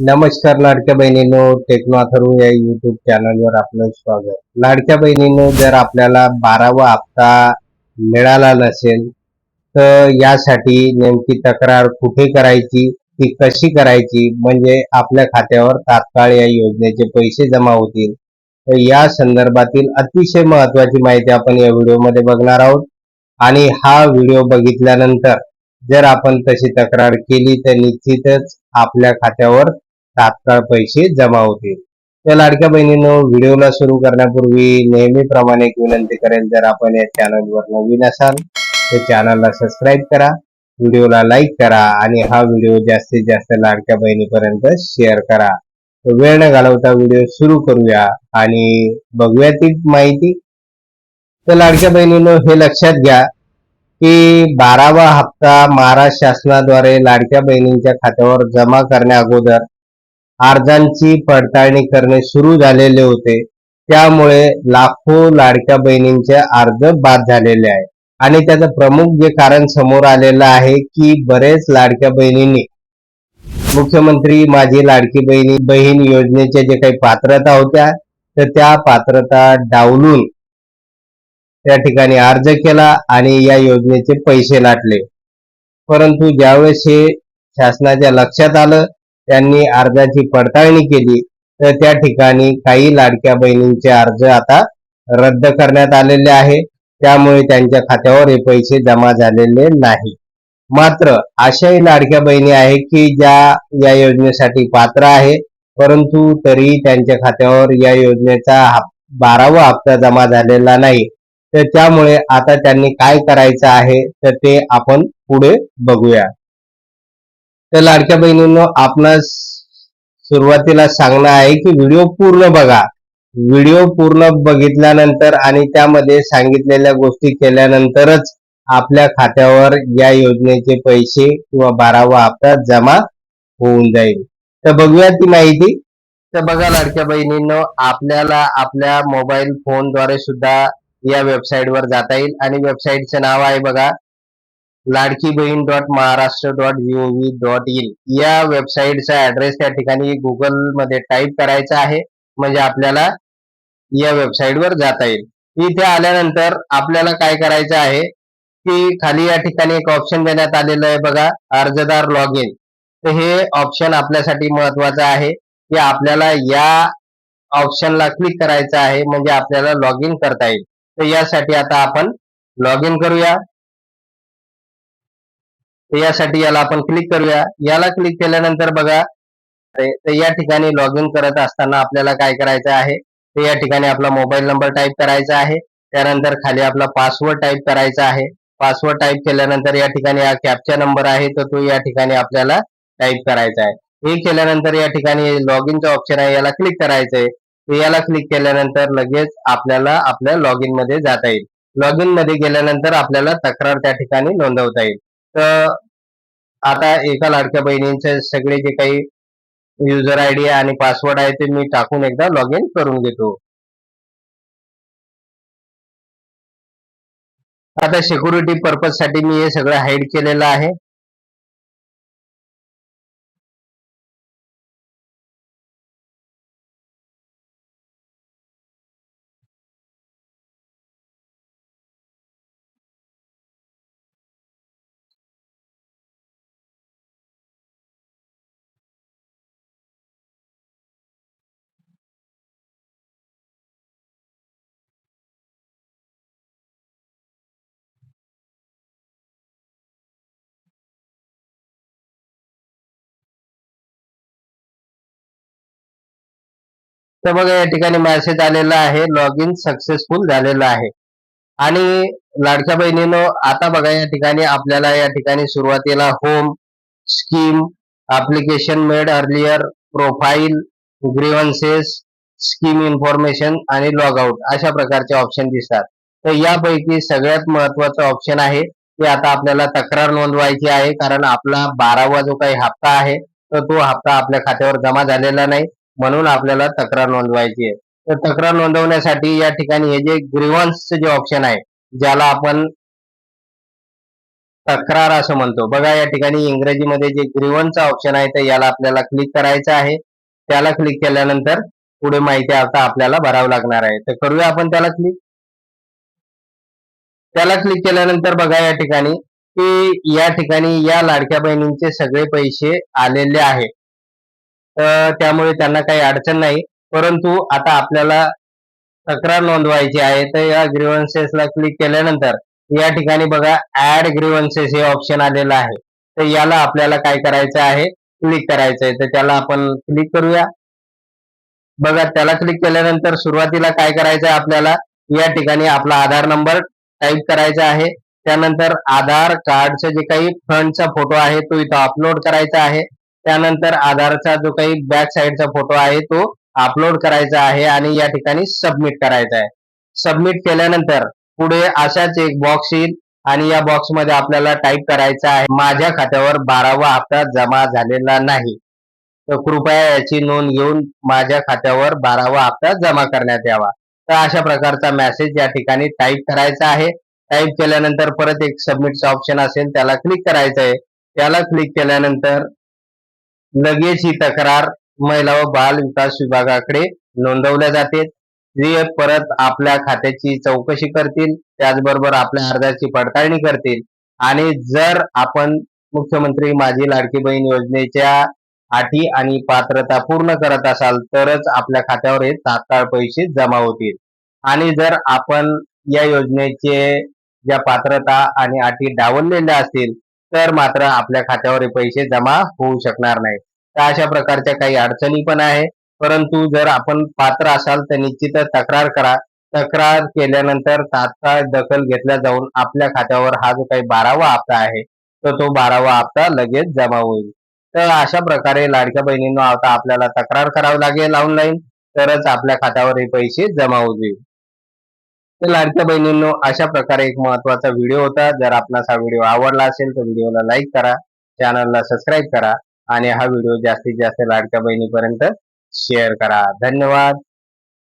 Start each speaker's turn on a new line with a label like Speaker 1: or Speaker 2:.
Speaker 1: नमस्कार लाडक्या बहिणींनो टेक्नो अथर्व या युट्यूब चॅनलवर आपलं स्वागत. लाडक्या बहिणीनो जर आपल्याला बारावा हप्ता मिळाला नसेल तर यासाठी नेमकी तक्रार कुठे करायची ती कशी करायची म्हणजे आपल्या खात्यावर तात्काळ या योजनेचे पैसे जमा होतील तर या संदर्भातील अतिशय महत्वाची माहिती आपण या व्हिडिओमध्ये बघणार आहोत. आणि हा व्हिडिओ बघितल्यानंतर जर आपण तशी तक्रार केली तर निश्चितच आपल्या खात्यावर तात्काळ पैसे जमा होतील. तर लाडक्या बहिणींनो व्हिडिओला सुरू करण्यापूर्वी नेहमीप्रमाणे एक विनंती करेल जर आपण या चॅनलवर नवीन असाल तर चॅनलला सबस्क्राईब करा व्हिडिओला लाईक करा आणि हा व्हिडिओ जास्तीत जास्त लाडक्या बहिणीपर्यंत शेअर करा. वेळ न घालवता व्हिडिओ सुरू करूया आणि बघूया ती माहिती. तर लाडक्या बहिणीनं हे लक्षात घ्या की बारावा हप्ता महाराष्ट्र शासनाद्वारे लाडक्या बहिणींच्या खात्यावर जमा करण्या अगोदर अर्जांची पडताळणी करणे सुरू झालेले होते. त्यामुळे लाखो लाडक्या बहिणींचे अर्ज बाद झालेले आहे. आणि त्याचं प्रमुख जे कारण समोर आलेलं आहे की बरेच लाडक्या बहिणींनी मुख्यमंत्री माझी लाडकी बहिणी बहीण योजनेच्या जे काही पात्रता होत्या तर त्या पात्रता डावलून त्या ठिकाणी अर्ज केला आणि या योजनेचे पैसे लाटले. परंतु ज्यावेळेस हे शासनाच्या लक्षात आलं त्यांनी अर्जाची पडताळणी केली तर त्या ठिकाणी काही लाडक्या बहिणींचे अर्ज आता रद्द करण्यात आलेले आहे. त्यामुळे त्यांच्या खात्यावर हे पैसे जमा झालेले नाही. मात्र अशाही लाडक्या बहिणी आहे की ज्या या योजनेसाठी पात्र आहे परंतु तरी त्यांच्या खात्यावर या योजनेचा बारावा हप्ता जमा झालेला नाही. तर त्यामुळे आता त्यांनी काय करायचं आहे तर ते आपण पुढे बघूया. तर लाडक्या बहिणींनो आपणास सुरुवातीला सांगणं आहे की व्हिडिओ पूर्ण बघा. व्हिडिओ पूर्ण बघितल्यानंतर आणि त्यामध्ये सांगितलेल्या गोष्टी केल्यानंतरच आपल्या खात्यावर या योजनेचे पैसे किंवा बारावा हप्ता जमा होऊन जाईल. तर बघूया ती माहिती. तर बघा लाडक्या बहिणींनो आपल्याला आपल्या मोबाईल फोनद्वारे सुद्धा या वेबसाईट वर जाता येईल. आणि वेबसाईटचं नाव आहे बघा Ladki Bahin dot Maharashtra dot GOV dot in या वेबसाईटचा ऍड्रेस त्या ठिकाणी गुगलमध्ये टाईप करायचा आहे. म्हणजे आपल्याला या वेबसाईट वर जाता येईल. इथे आल्यानंतर आपल्याला काय करायचं आहे की खाली या ठिकाणी एक ऑप्शन देण्यात आलेलं आहे बघा अर्जदार लॉग इन तर हे ऑप्शन आपल्यासाठी महत्वाचं आहे की आपल्याला या ऑप्शनला क्लिक करायचं आहे म्हणजे आपल्याला लॉग इन करता येईल. तर यासाठी आता आपण लॉग इन करूया. तर यासाठी याला आपण क्लिक करूया. याला क्लिक केल्यानंतर बघा तर या ठिकाणी लॉग इन करत असताना आपल्याला काय करायचं आहे? तर या ठिकाणी आपला मोबाईल नंबर टाईप करायचा आहे. त्यानंतर खाली आपला पासवर्ड टाईप करायचा आहे. पासवर्ड टाईप केल्यानंतर या ठिकाणी हा कॅपचा नंबर आहे तर तो या ठिकाणी आपल्याला टाईप करायचा आहे. हे केल्यानंतर या ठिकाणी लॉग इनचं ऑप्शन आहे याला क्लिक करायचं आहे याला क्लिक केल्यानंतर लगेच आपल्याला आपल्या लॉग इनमध्ये जाता येईल. लॉग इनमध्ये गेल्यानंतर आपल्याला तक्रार त्या ठिकाणी नोंदवता येईल. तर आता एका लाडक्या बहिणींचे सगळे जे काही युजर आय डी आणि पासवर्ड आहे ते मी टाकून एकदा लॉग इन करून घेतो. आता सिक्युरिटी पर्पजसाठी मी हे सगळं हाईड केलेलं आहे. तर बघा या ठिकाणी मेसेज आलेला आहे. लॉग इन सक्सेसफुल झालेलं आहे. आणि लाडक्या बहिणीनो आता बघा या ठिकाणी आपल्याला या ठिकाणी सुरुवातीला home scheme application made earlier profile grievances scheme information आणि लॉग आउट अशा प्रकारचे ऑप्शन दिसतात. तर यापैकी सगळ्यात महत्वाचं ऑप्शन आहे की आता आपल्याला तक्रार नोंदवायची आहे. कारण आपला बारावा जो काही हप्ता आहे तर तो हप्ता आपल्या खात्यावर जमा झालेला नाही. म्हणून आपल्याला तक्रार नोंदवायची आहे. तर तक्रार नोंदवण्यासाठी या ठिकाणी हे जे ग्रीवन्सचे जे ऑप्शन आहे ज्याला आपण तक्रार असं म्हणतो. बघा या ठिकाणी इंग्रजीमध्ये जे ग्रीवनचा ऑप्शन आहे तर याला आपल्याला क्लिक करायचं आहे. त्याला क्लिक केल्यानंतर पुढे माहिती आता आपल्याला भरावं लागणार आहे. तर करूया आपण त्याला क्लिक त्याला क्लिक केल्यानंतर बघा या ठिकाणी की या ठिकाणी या लाडक्या बहिणींचे सगळे पैसे आलेले आहेत. त्यामुळे त्यांना काही अडचण नाही. परंतु आता आपल्याला तक्रार नोंदवायची आहे तर या ग्रीवन्सेसला क्लिक केल्यानंतर या ठिकाणी बघा ऍड ग्रीवन्सेस हे ऑप्शन आलेलं आहे. तर याला आपल्याला काय करायचं आहे? क्लिक करायचं आहे. तर त्याला आपण क्लिक करूया. बघा त्याला क्लिक केल्यानंतर सुरुवातीला काय करायचं आहे आपल्याला? या ठिकाणी आपला आधार नंबर टाईप करायचा आहे. त्यानंतर आधार कार्डचा जे काही फ्रंटचा फोटो आहे तो इथं अपलोड करायचा आहे. त्यानंतर आधारचा जो काही बॅक साईडचा फोटो आहे तो अपलोड करायचा आहे आणि या ठिकाणी सबमिट करायचा आहे. सबमिट केल्यानंतर पुढे अशाच एक बॉक्स येईल आणि या बॉक्समध्ये आपल्याला टाईप करायचा आहे माझ्या खात्यावर बारावा हप्ता जमा झालेला नाही. तर कृपया याची नोंद घेऊन माझ्या खात्यावर बारावा हप्ता जमा करण्यात यावा. तर अशा प्रकारचा मेसेज या ठिकाणी टाईप करायचा आहे. टाईप केल्यानंतर परत एक सबमिटचा ऑप्शन असेल त्याला क्लिक करायचं आहे. त्याला क्लिक केल्यानंतर लगेच ही तक्रार महिला व बाल विकास विभागाकडे नोंदवल्या जाते जे परत आपल्या खात्याची चौकशी करतील त्याचबरोबर आपल्या अर्जाची पडताळणी करतील. आणि जर आपण मुख्यमंत्री माझी लाडकी बहीण योजनेच्या अटी आणि पात्रता पूर्ण करत असाल तरच आपल्या खात्यावर हे तात्काळ पैसे जमा होतील. आणि जर आपण या योजनेचे ज्या पात्रता आणि अटी डावललेल्या असतील तर मात्र आपल्या खात्यावर हे पैसे जमा होऊ शकणार नाही. तर अशा प्रकारच्या काही अडचणी पण आहे. परंतु जर आपण पात्र असाल तर निश्चितच तक्रार करा. तक्रार केल्यानंतर तात्काळ दखल घेतल्या जाऊन आपल्या खात्यावर हा जो काही बारावा हप्ता आहे तर तो बारावा हप्ता लगेच जमा होईल. तर अशा प्रकारे लाडक्या बहिणींना आता आपल्याला तक्रार करावी लागेल ऑनलाईन तरच आपल्या खात्यावर हे पैसे जमा होतील. तर लाडक्या बहिणींनो अशा प्रकारे एक महत्त्वाचा व्हिडिओ होता. जर आपणास हा व्हिडिओ आवडला असेल तर व्हिडिओला लाईक करा चॅनलला सबस्क्राईब करा आणि हा व्हिडिओ जास्तीत जास्त लाडक्या बहिणीपर्यंत शेअर करा. धन्यवाद.